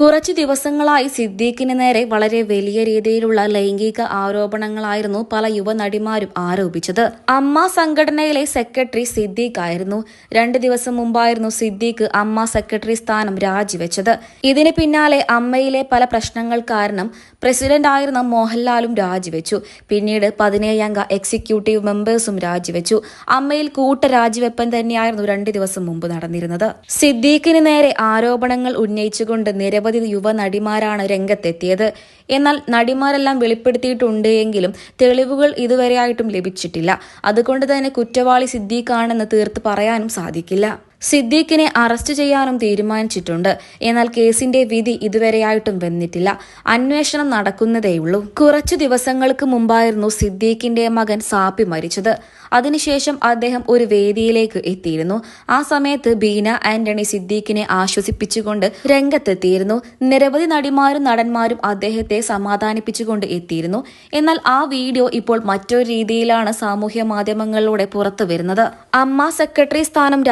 കുറച്ചു ദിവസങ്ങളായി സിദ്ദീഖിന് നേരെ വളരെ വലിയ രീതിയിലുള്ള ലൈംഗിക ആരോപണങ്ങളായിരുന്നു പല യുവനടിമാരും ആരോപിച്ചത്. അമ്മ സംഘടനയിലെ സെക്രട്ടറി സിദ്ദീഖ് ആയിരുന്നു. രണ്ട് ദിവസം മുമ്പായിരുന്നു സിദ്ദീഖ് അമ്മ സെക്രട്ടറി സ്ഥാനം രാജിവെച്ചത്. ഇതിന് പിന്നാലെ അമ്മയിലെ പല പ്രശ്നങ്ങൾ കാരണം പ്രസിഡന്റ് ആയിരുന്ന മോഹൻലാലും രാജിവെച്ചു. പിന്നീട് പതിനേഴംഗ എക്സിക്യൂട്ടീവ് മെമ്പേഴ്സും രാജിവെച്ചു. അമ്മയിൽ കൂട്ട രാജിവെപ്പൻ തന്നെയായിരുന്നു രണ്ട് ദിവസം മുമ്പ് നടന്നിരുന്നത്. സിദ്ദീഖിന് നേരെ ആരോപണങ്ങൾ ഉന്നയിച്ചുകൊണ്ട് നിരവധി യുവനടിമാരാണ് രംഗത്തെത്തിയത്. എന്നാൽ നടിമാരെല്ലാം വെളിപ്പെടുത്തിയിട്ടുണ്ട് എങ്കിലും തെളിവുകൾ ഇതുവരെയായിട്ടും ലഭിച്ചിട്ടില്ല. അതുകൊണ്ട് തന്നെ കുറ്റവാളി സിദ്ദീഖാണെന്ന് തീർത്ത് പറയാനും സാധിക്കില്ല. സിദ്ദീഖിനെ അറസ്റ്റ് ചെയ്യാനും തീരുമാനിച്ചിട്ടുണ്ട്. എന്നാൽ കേസിന്റെ വിധി ഇതുവരെയായിട്ടും വന്നിട്ടില്ല. അന്വേഷണം നടക്കുന്നതേയുള്ളൂ. കുറച്ചു ദിവസങ്ങൾക്ക് മുമ്പായിരുന്നു സിദ്ദീഖിന്റെ മകൻ സാപ്പി മരിച്ചത്. അതിനുശേഷം അദ്ദേഹം ഒരു വേദിയിലേക്ക് എത്തിയിരുന്നു. ആ സമയത്ത് ബീന ആന്റണി സിദ്ദീഖിനെ ആശ്വസിപ്പിച്ചുകൊണ്ട് രംഗത്തെത്തിയിരുന്നു. നിരവധി നടിമാരും നടന്മാരും അദ്ദേഹത്തെ സമാധാനിപ്പിച്ചുകൊണ്ട് എത്തിയിരുന്നു. എന്നാൽ ആ വീഡിയോ ഇപ്പോൾ മറ്റൊരു രീതിയിലാണ് സാമൂഹ്യ മാധ്യമങ്ങളിലൂടെ പുറത്തു വരുന്നത് അമ്മ സെക്രട്ടറി സ്ഥാനം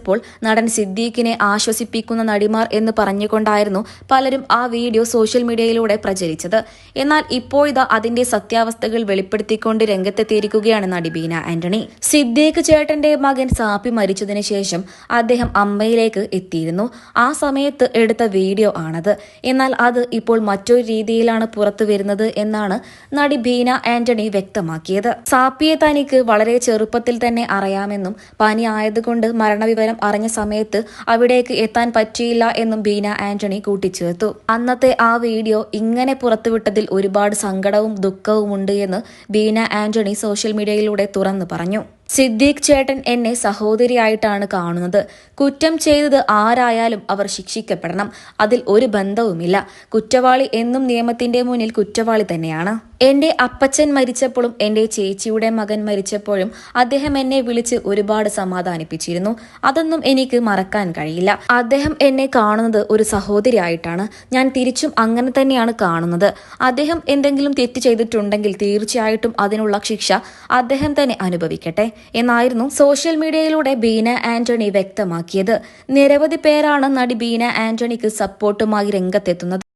രാജിവെച്ചപ്പോൾ നടൻ സിദ്ദീഖിനെ ആശ്വസിപ്പിക്കുന്ന നടിമാർ എന്ന് പറഞ്ഞുകൊണ്ടായിരുന്നു പലരും ആ വീഡിയോ സോഷ്യൽ മീഡിയയിലൂടെ പ്രചരിച്ചത്. എന്നാൽ ഇപ്പോഴിതാ അതിന്റെ സത്യാവസ്ഥകൾ വെളിപ്പെടുത്തിക്കൊണ്ട് രംഗത്തെത്തിയിരിക്കുകയാണ് നടി ബീന ആന്റണി. സിദ്ദീഖ് ചേട്ടന്റെ മകൻ സാപ്പി മരിച്ചതിന് ശേഷം അദ്ദേഹം അമ്മയിലേക്ക് എത്തിയിരുന്നു. ആ സമയത്ത് എടുത്ത വീഡിയോ ആണത്. എന്നാൽ അത് ഇപ്പോൾ മറ്റൊരു രീതിയിലാണ് പുറത്തു വരുന്നത് എന്നാണ് നടി ബീന ആന്റണി വ്യക്തമാക്കിയത്. സാപ്പിയെ തനിക്ക് വളരെ ചെറുപ്പത്തിൽ തന്നെ അറിയാമെന്നും പനി ആയതുകൊണ്ട് മരണവിവരം അറിഞ്ഞ സമയത്ത് അവിടേക്ക് എത്താൻ പറ്റിയില്ല എന്നും ബീന ആന്റണി കൂട്ടിച്ചേർത്തു. അന്നത്തെ ആ വീഡിയോ ഇങ്ങനെ പുറത്തുവിട്ടതിൽ ഒരുപാട് സങ്കടവും ദുഃഖവും ഉണ്ട് എന്ന് ബീന ആന്റണി സോഷ്യൽ മീഡിയയിലൂടെ തുറന്നു പറഞ്ഞു. സിദ്ദീഖ് ചേട്ടൻ എന്നെ സഹോദരിയായിട്ടാണ് കാണുന്നത്. കുറ്റം ചെയ്തത് ആരായാലും അവർ ശിക്ഷിക്കപ്പെടണം. അതിൽ ഒരു ബന്ധവുമില്ല. കുറ്റവാളി എന്നും നിയമത്തിന്റെ മുന്നിൽ കുറ്റവാളി തന്നെയാണ്. എന്റെ അപ്പച്ചൻ മരിച്ചപ്പോഴും എന്റെ ചേച്ചിയുടെ മകൻ മരിച്ചപ്പോഴും അദ്ദേഹം എന്നെ വിളിച്ച് ഒരുപാട് സമാധാനിപ്പിച്ചിരുന്നു. അതൊന്നും എനിക്ക് മറക്കാൻ കഴിയില്ല. അദ്ദേഹം എന്നെ കാണുന്നത് ഒരു സഹോദരിയായിട്ടാണ്. ഞാൻ തിരിച്ചും അങ്ങനെ തന്നെയാണ് കാണുന്നത്. അദ്ദേഹം എന്തെങ്കിലും തെറ്റ് ചെയ്തിട്ടുണ്ടെങ്കിൽ തീർച്ചയായിട്ടും അതിനുള്ള ശിക്ഷ അദ്ദേഹം തന്നെ അനുഭവിക്കട്ടെ. എന്നായിരുന്നു സോഷ്യൽ മീഡിയയിലൂടെ ബീന ആന്റണി വ്യക്തമാക്കിയത്. നിരവധി പേരാണ് നടി ബീന ആന്റണിക്ക് സപ്പോർട്ടുമായി രംഗത്തെത്തുന്നത്.